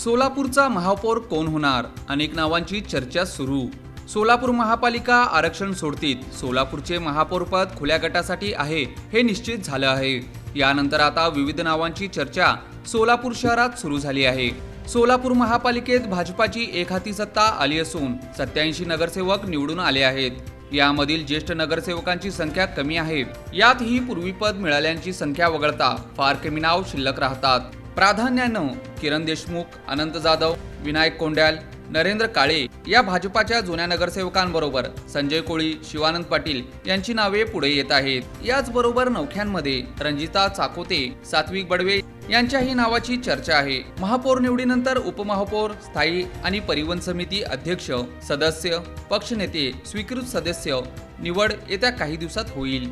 सोलापूरचा महापौर कोण होणार? अनेक नावांची चर्चा सुरू. सोलापूर महापालिका आरक्षण सोडतीत. सोलापूरचे महापौरपद खुल्या गटासाठी आहे हे निश्चित झालं आहे. यानंतर आता विविध नावांची चर्चा सोलापूर शहरात सुरू झाली आहे. सोलापूर महापालिकेत भाजपाची एक हाती सत्ता आली असून सत्याऐंशी नगरसेवक निवडून आले आहेत. यामधील ज्येष्ठ नगरसेवकांची संख्या कमी आहे. यातही पूर्वीपद मिळाल्यांची संख्या वगळता फार कमी नाव शिल्लक राहतात. प्राधान्यानं किरण देशमुख अनंत जाधव विनायक कोंड्याल नरेंद्र काळे या भाजपाच्या जुन्या नगरसेवकांबरोबर संजय कोळी शिवानंद पाटील यांची नावे पुढे येत आहेत. याचबरोबर नौख्यांमध्ये रणजिता चाकोते सात्विक बडवे यांच्याही नावाची चर्चा आहे. महापौर निवडीनंतर उपमहापौर स्थायी आणि परिवहन समिती अध्यक्ष सदस्य पक्षनेते स्वीकृत सदस्य निवड येत्या काही दिवसात होईल.